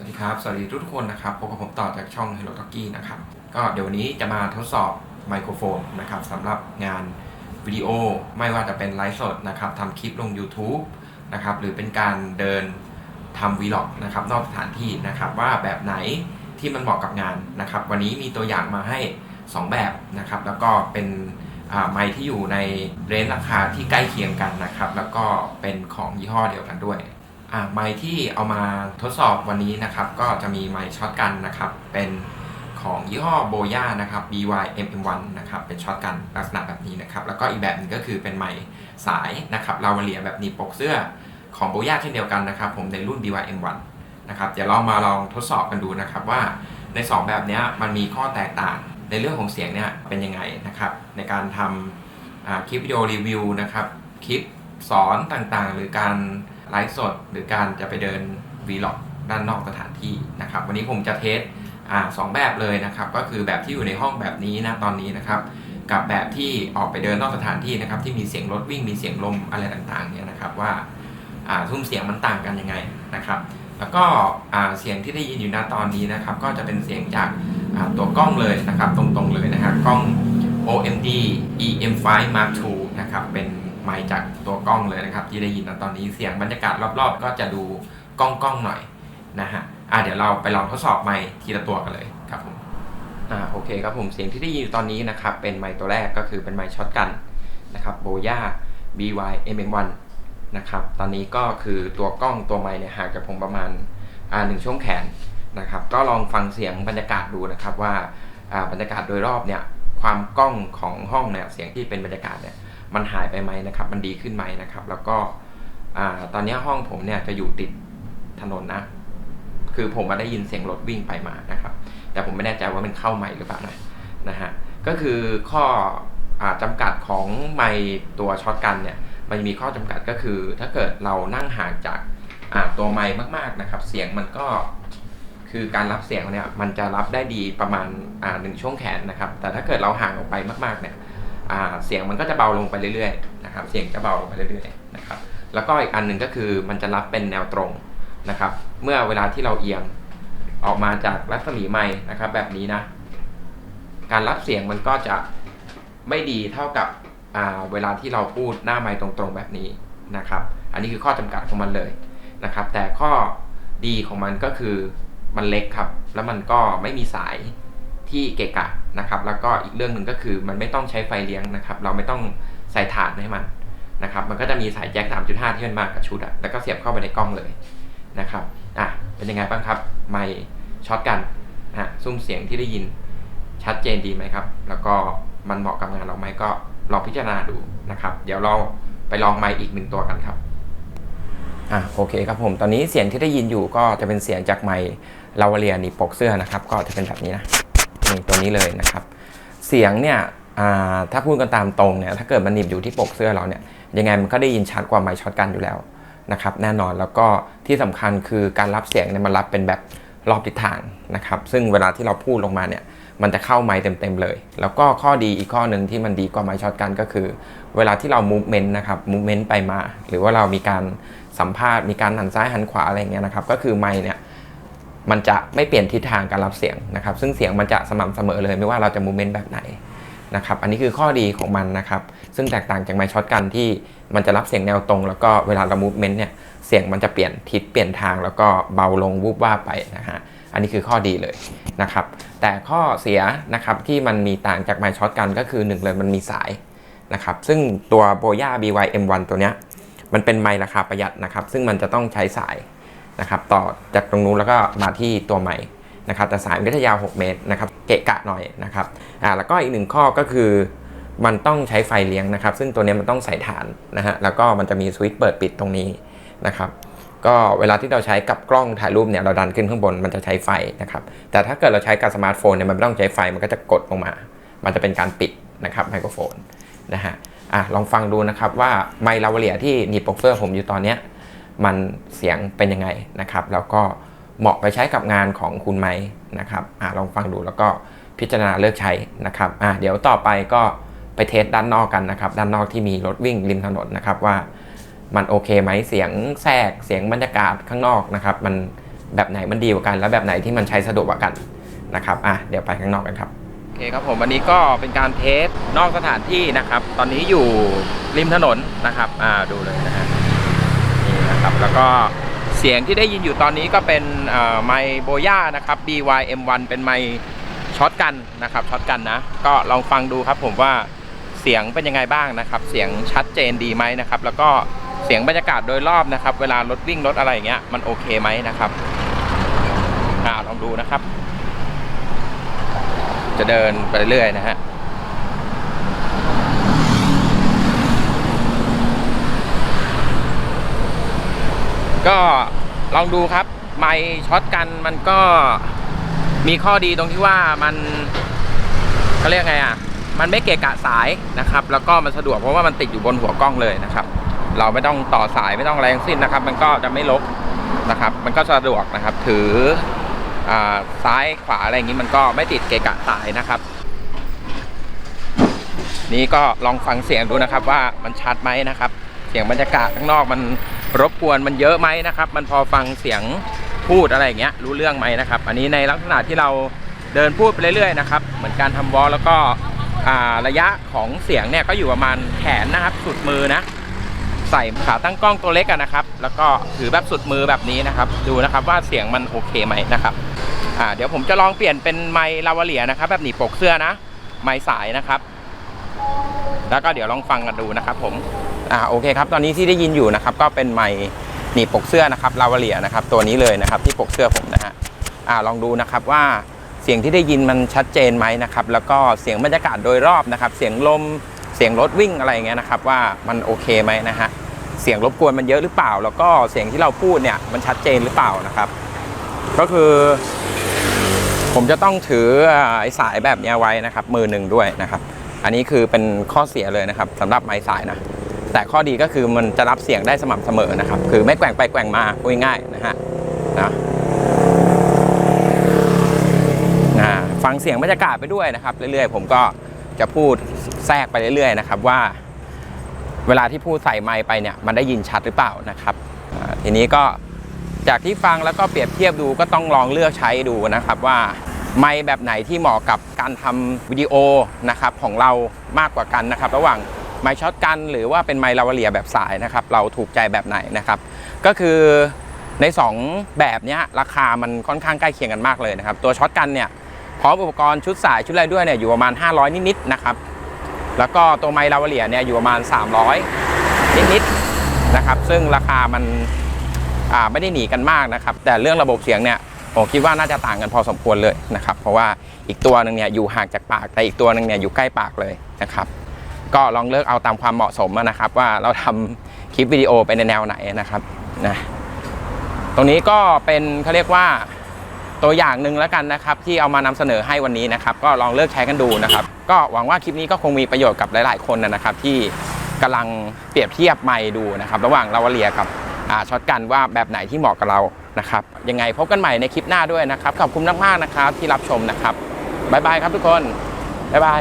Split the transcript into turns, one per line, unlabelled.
วัสดีครับ สวัสดีทุกคนนะครับ พบกับผมต่อจากช่อง Hello Talkie นะครับ ก็เดี๋ยววันนี้จะมาทดสอบไมโครโฟนนะครับสำหรับงานวิดีโอไม่ว่าจะเป็นไลฟ์สดนะครับทำคลิปลง YouTube นะครับ หรือเป็นการเดินทำวีล็อกนะครับ นอกสถานที่นะครับว่าแบบไหนที่มันเหมาะกับงานนะครับ วันนี้มีตัวอย่างมาให้ 2 แบบนะครับ แล้วก็เป็นไมค์ที่อยู่ในเรนจ์ราคาที่ใกล้เคียงกันนะครับ แล้วก็เป็นของยี่ห้อเดียวกันด้วย ไมค์ที่เอามาทดสอบวันนี้นะครับ ก็จะมีไมค์ช็อตกันนะครับ เป็นของยี่ห้อโบย่านะครับ BY MM1 นะครับเป็นช็อตกันลักษณะแบบนี้นะครับ แล้วก็อีกแบบหนึงก็คือเป็นไมค์สายนะครับลาวาเลียแบบนีบปกเสื้อของโบย่าเช่นเดียวกันนะครับ ผมในรุ่น BY M1 นะครับเดี๋ยวเรามาลองทดสอบกันดูนะครับว่าใน 2 แบบนี้มันมีข้อแตกต่างในเรื่องของเสียงเนี่ยเป็นยังไงนะครับในการทำคลิปวิดีโอรีวิวนะครับคลิปสอนต่างๆ หรือการ ไลฟ์สด หรือการจะไปเดิน Vlog ด้านนอกสถานที่นะครับวันนี้ผมจะเทสอ่าสองแบบเลยนะครับก็คือแบบที่อยู่ในห้องแบบนี้นะตอนนี้นะครับกับแบบที่ออกไปเดินนอกสถานที่นะครับที่มีเสียงรถวิ่งมีเสียงลมอะไรต่างๆเนี่ยนะครับว่าทุ่มเสียงมันต่างกันยังไงนะครับ แล้วก็เสียงที่ได้ยินอยู่ณตอนนี้นะครับ ก็จะเป็นเสียงจากตัวกล้องเลยนะครับ ตรงๆเลยนะครับกล้อง OMD EM5 Mark II นะครับเป็น จากตัวกล้องเลยนะครับ ที่ได้ยินณตอนนี้เสียงบรรยากาศรอบๆ ก็จะดูกล้องๆหน่อยนะฮะอะเดี๋ยวเราไปลองทดสอบไมค์ทีละตัวกันเลยครับผมอ่าโอเคครับผมเสียงที่ได้ยินอยู่ตอนนี้นะครับ เป็นไมค์ตัวแรกก็คือเป็นไมค์ช็อตกันนะครับโบย่า BY MM1 นะครับตอนนี้ก็คือตัวกล้องตัวไมค์เนี่ยห่างจากผมประมาณอ่าหนึ่งช่วงแขนนะครับก็ลองฟังเสียงบรรยากาศดูนะครับว่าอ่าบรรยากาศโดยรอบเนี่ยความกล้องของห้องเนี่ยเสียงที่เป็นบรรยากาศเนี่ย มันหายไปไหมนะครับ มันดีขึ้นไหมนะครับ แล้วก็อตอนนี้ห้องผมเนี่ยจะอยู่ติดถนนนะ คือผมมาได้ยินเสียงรถวิ่งไปมานะครับ แต่ผมไม่แน่ใจว่ามันเข้าใหม่หรือเปล่านะนะฮะก็คือข้ออาจำกัดของไมค์ตัวช็อตกันเนี่ย มันมีข้อจำกัดก็คือ ถ้าเกิดเรานั่งห่างจากตัวไมค์มากๆนะครับ เสียงมันก็คือการรับเสียงเนี่ยมันจะรับได้ดีประมาณหนึ่งช่วงแขนนะครับ แต่ถ้าเกิดเราห่างออกไปมากๆเนี่ย เสียงมันก็จะเบาลงไปเรื่อยๆนะครับเสียงจะเบาลงไปเรื่อยๆนะครับแล้วก็อีกอันหนึ่งก็คือมันจะรับเป็นแนวตรงนะครับเมื่อเวลาที่เราเอียงออกมาจากรัศมีไมค์นะครับแบบนี้นะการรับเสียงมันก็จะไม่ดีเท่ากับเวลาที่เราพูดหน้าไมค์ตรงๆแบบนี้นะครับอันนี้คือข้อจำกัดของมันเลยนะครับแต่ข้อดีของมันก็คือมันเล็กครับ แล้วมันก็ไม่มีสาย ที่เกะกะนะครับ แล้วก็อีกเรื่องหนึ่งก็คือมันไม่ต้องใช้ไฟเลี้ยงนะครับ เราไม่ต้องใส่ถ่านให้มันนะครับ มันก็จะมีสายแจ็ค 3.5 ที่มันมากับชุดอะแล้วก็เสียบเข้าไปในกล้องเลยนะครับอะเป็นยังไงบ้างครับไมค์ช็อตกันฮะซุ้มเสียงที่ได้ยินชัดเจนดีไหมครับ แล้วก็มันเหมาะกับงานเราไหมก็ลองพิจารณาดูนะครับ เดี๋ยวเราไปลองไมค์อีกหนึ่งตัวกันครับอะโอเคครับผม ตอนนี้เสียงที่ได้ยินอยู่ก็จะเป็นเสียงจากไมค์ลาวเลียนี่ปกเสื้อนะครับ ก็จะเป็นแบบนี้นะ ตัวนี้เลยนะครับ เสียงเนี่ยถ้าพูดกันตามตรงเนี่ยถ้าเกิดมันหนีบอยู่ที่ปกเสื้อเราเนี่ยยังไงมันก็ได้ยินชัดกว่าไมค์ช็อตกันอยู่แล้วนะครับแน่นอนแล้วก็ที่สำคัญคือการรับเสียงเนี่ยมันรับเป็นแบบรอบทิศทางนะครับซึ่งเวลาที่เราพูดลงมาเนี่ยมันจะเข้าไมค์เต็มๆเลย แล้วก็ข้อดีอีกข้อหนึ่งที่มันดีกว่าไมค์ช็อตกันก็คือ เวลาที่เรา movement นะครับ movement ไปมา หรือว่าเรามีการสัมภาษณ์มีการหันซ้ายหันขวาอะไรเงี้ยนะครับก็คือไมค์เนี่ย มันจะไม่เปลี่ยนทิศทางการรับเสียงนะครับ ซึ่งเสียงมันจะสม่ำเสมอเลยไม่ว่าเราจะ movement แบบไหนนะครับ อันนี้คือข้อดีของมันนะครับ ซึ่งแตกต่างจากไมค์ช็อตกันที่มันจะรับเสียงแนวตรง แล้วก็เวลาเรา movement เนี่ยเสียงมันจะเปลี่ยนทิศเปลี่ยนทางแล้วก็เบาลงวูบว่าไปนะฮะอันนี้คือข้อดีเลยนะครับ แต่ข้อเสียนะครับที่มันมีต่างจากไมค์ช็อตกันก็คือหนึ่งเลยมันมีสายนะครับ ซึ่งตัวโบย่า BY M1 ตัวเนี้ยมันเป็นไมค์ราคาประหยัดนะครับ ซึ่งมันจะต้องใช้สาย นะครับต่อจากตรงนู้นแล้วก็มาที่ตัวไมค์นะครับแต่สายมันก็จะยาว 6 เมตรนะครับเกะกะหน่อยนะครับอ่าแล้วก็อีกหนึ่งข้อก็คือมันต้องใช้ไฟเลี้ยงนะครับ ซึ่งตัวนี้มันต้องใส่ฐานนะฮะแล้วก็มันจะมีสวิตช์เปิดปิดตรงนี้นะครับก็เวลาที่เราใช้กับกล้องถ่ายรูปเนี่ยเราดันขึ้นข้างบนมันจะใช้ไฟนะครับแต่ถ้าเกิดเราใช้กับสมาร์ทโฟนเนี่ยมันไม่ต้องใช้ไฟมันก็จะกดลงมา มันจะเป็นการปิดนะครับไมโครโฟนนะฮะอะลองฟังดูนะครับว่าไมค์ลาวเลียที่หนีบปกเสื้อผมอยู่ตอนเนี้ย มันเสียงเป็นยังไงนะครับ แล้วก็เหมาะไปใช้กับงานของคุณไหมนะครับอะลองฟังดูแล้วก็พิจารณาเลือกใช้นะครับอะเดี๋ยวต่อไปก็ไปเทสด้านนอกกันนะครับ ด้านนอกที่มีรถวิ่งริมถนนนะครับว่ามันโอเคไหมเสียงแทรกเสียงบรรยากาศข้างนอกนะครับ มันแบบไหนมันดีกว่ากัน และแบบไหนที่มันใช้สะดวกกว่ากันนะครับอะเดี๋ยวไปข้างนอกกันครับโอเคครับผมวันนี้ก็เป็นการเทสนอกสถานที่นะครับ ตอนนี้อยู่ริมถนนนะครับอ่าดูเลยนะฮะ นะครับ แล้วก็เสียงที่ได้ยินอยู่ตอนนี้ก็เป็นไมโบย่านะครับ BYM1 เป็นไมช็อตกันนะครับช็อตกันนะ ก็ลองฟังดูครับผมว่าเสียงเป็นยังไงบ้างนะครับ เสียงชัดเจนดีไหมนะครับ แล้วก็เสียงบรรยากาศโดยรอบนะครับ เวลารถวิ่งรถอะไรอย่างเงี้ยมันโอเคไหมนะครับอ่าลองดูนะครับ จะเดินไปเรื่อยนะฮะ ก็ลองดูครับ ไมค์ช็อตกันมันก็มีข้อดีตรงที่ว่ามันเขาเรียกไงอะ มันไม่เกะกะสายนะครับ แล้วก็มันสะดวกเพราะว่ามันติดอยู่บนหัวกล้องเลยนะครับ เราไม่ต้องต่อสายไม่ต้องอะไรทั้งสิ้นนะครับ มันก็จะไม่ลกนะครับ มันก็สะดวกนะครับ ถืออาซ้ายขวาอะไรอย่างนี้มันก็ไม่ติดเกะกะสายนะครับ นี่ก็ลองฟังเสียงดูนะครับว่ามันชัดไหมนะครับ เสียงบรรยากาศข้างนอกมัน รบกวนมันเยอะไหมนะครับ มันพอฟังเสียงพูดอะไรอย่างเงี้ยรู้เรื่องไหมนะครับ อันนี้ในลักษณะที่เราเดินพูดไปเรื่อยๆนะครับเหมือนการทำวอลแล้วก็ระยะของเสียงเนี่ยก็อยู่ประมาณแขนนะครับ สุดมือนะใส่ขาตั้งกล้องตัวเล็กอะนะครับ แล้วก็ถือแบบสุดมือแบบนี้นะครับ ดูนะครับว่าเสียงมันโอเคไหมนะครับอ่าเดี๋ยวผมจะลองเปลี่ยนเป็นไมค์ลาวาเลียนะครับ แบบหนีบปกเสื้อนะ ไมค์สายนะครับ แล้วก็เดี๋ยวลองฟังกันดูนะครับผม อ่าโอเคครับตอนนี้ที่ได้ยินอยู่นะครับก็เป็นไมค์หนีบปกเสื้อนะครับลาวเลียนะครับตัวนี้เลยนะครับที่ปกเสื้อผมนะฮะอ่าลองดูนะครับว่าเสียงที่ได้ยินมันชัดเจนไหมนะครับแล้วก็เสียงบรรยากาศโดยรอบนะครับเสียงลมเสียงรถวิ่งอะไรอย่างเงี้ยนะครับว่ามันโอเคไหมนะฮะเสียงรบกวนมันเยอะหรือเปล่า แล้วก็เสียงที่เราพูดเนี่ยมันชัดเจนหรือเปล่านะครับ ก็คือ ผมจะต้องถือไอ้สายแบบนี้ไว้นะครับ มือหนึ่งด้วยนะครับ อันนี้คือเป็นข้อเสียเลยนะครับสำหรับไม้สายนะ แต่ข้อดีก็คือมันจะรับเสียงได้สม่ำเสมอนะครับ คือไม่แกว่งไปแกว่งมาพูดง่ายๆนะฮะนะฟังเสียงบรรยากาศไปด้วยนะครับ เรื่อยๆ ผมก็จะพูดแทรกไปเรื่อยๆนะครับว่า เวลาที่พูดใส่ไมค์ไปเนี่ยมันได้ยินชัดหรือเปล่านะครับทีนี้ก็จากที่ฟังแล้วก็เปรียบเทียบดูก็ต้องลองเลือกใช้ดูนะครับว่าไมค์แบบไหนที่เหมาะกับการทำวิดีโอนะครับของเรามากกว่ากันนะครับ ระหว่าง ไมค์ช็อตกัน หรือว่าเป็นไมค์ลาวเลียแบบสายนะครับ เราถูกใจแบบไหนนะครับ ก็คือใน 2 แบบนี้ราคามันค่อนข้างใกล้เคียงกันมากเลยนะครับ ตัวช็อตกันเนี่ยพร้อมอุปกรณ์ชุดสายชุดอะไรด้วยเนี่ยอยู่ประมาณ 500 นิดๆนะครับ แล้วก็ตัวไมค์ลาวเลียเนี่ยอยู่ประมาณ 300 นิดๆนะครับ ซึ่งราคามันไม่ได้หนีกันมากนะครับ แต่เรื่องระบบเสียงเนี่ยผมคิดว่าน่าจะต่างกันพอสมควรเลยนะครับ เพราะว่าอีกตัวหนึ่งเนี่ยอยู่ห่างจากปากแต่อีกตัวหนึ่งเนี่ยอยู่ใกล้ปากเลยนะครับ ก็ลองเลือกเอาตามความเหมาะสมนะครับ ว่าเราทำคลิปวิดีโอไปในแนวไหนนะครับนะตรงนี้ก็เป็นเขาเรียกว่าตัวอย่างหนึ่งแล้วกันนะครับ ที่เอามานำเสนอให้วันนี้นะครับ ก็ลองเลือกใช้กันดูนะครับ ก็หวังว่าคลิปนี้ก็คงมีประโยชน์กับหลาย ๆ คนนะครับ ที่กำลังเปรียบเทียบไมค์ดูนะครับ ระหว่างลาวาเลียกับช็อตกันว่าแบบไหนที่เหมาะกับเรานะครับยังไงพบกันใหม่ในคลิปหน้าด้วยนะครับขอบคุณมากๆนะครับที่รับชมนะครับบ๊ายบายครับทุกคนบ๊ายบาย